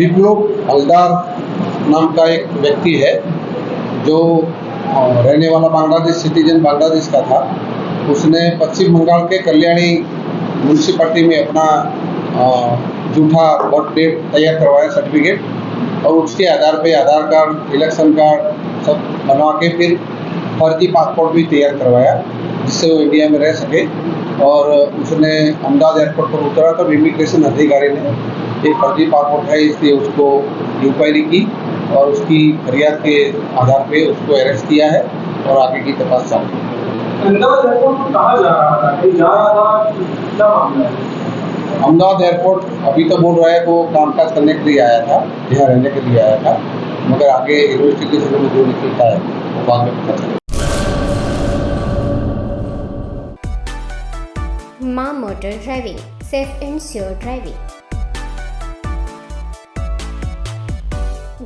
विप्लव हलदार नाम का एक व्यक्ति है, जो रहने वाला बांग्लादेश सिटीजन बांग्लादेश का था। उसने पश्चिम बंगाल के कल्याणी म्यूनसिपैलिटी में अपना जूठा वोट डेट तैयार करवाया सर्टिफिकेट और उसके आधार पे आधार कार्ड इलेक्शन कार्ड सब बनवा के फिर फर्जी पासपोर्ट भी तैयार करवाया, जिससे वो इंडिया में रह सके। और उसने अहमदाबाद एयरपोर्ट पर उतरा तो इमिग्रेशन अधिकारी ने एक फर्जी पासपोर्ट है इसलिए उसको इंक्वायरी की और उसकी फरियाद के आधार पे उसको अरेस्ट किया है और आगे की तपास चालू अहमदाबाद एयरपोर्ट अभी तो बोल रहा है वो काम काज करने के लिए आया था यहाँ रहने के लिए आया था मगर आगे इन्वेस्टिगेशन में जो निकलता है वो बाद में पता चलेगा। माँ motor driving safe and sure driving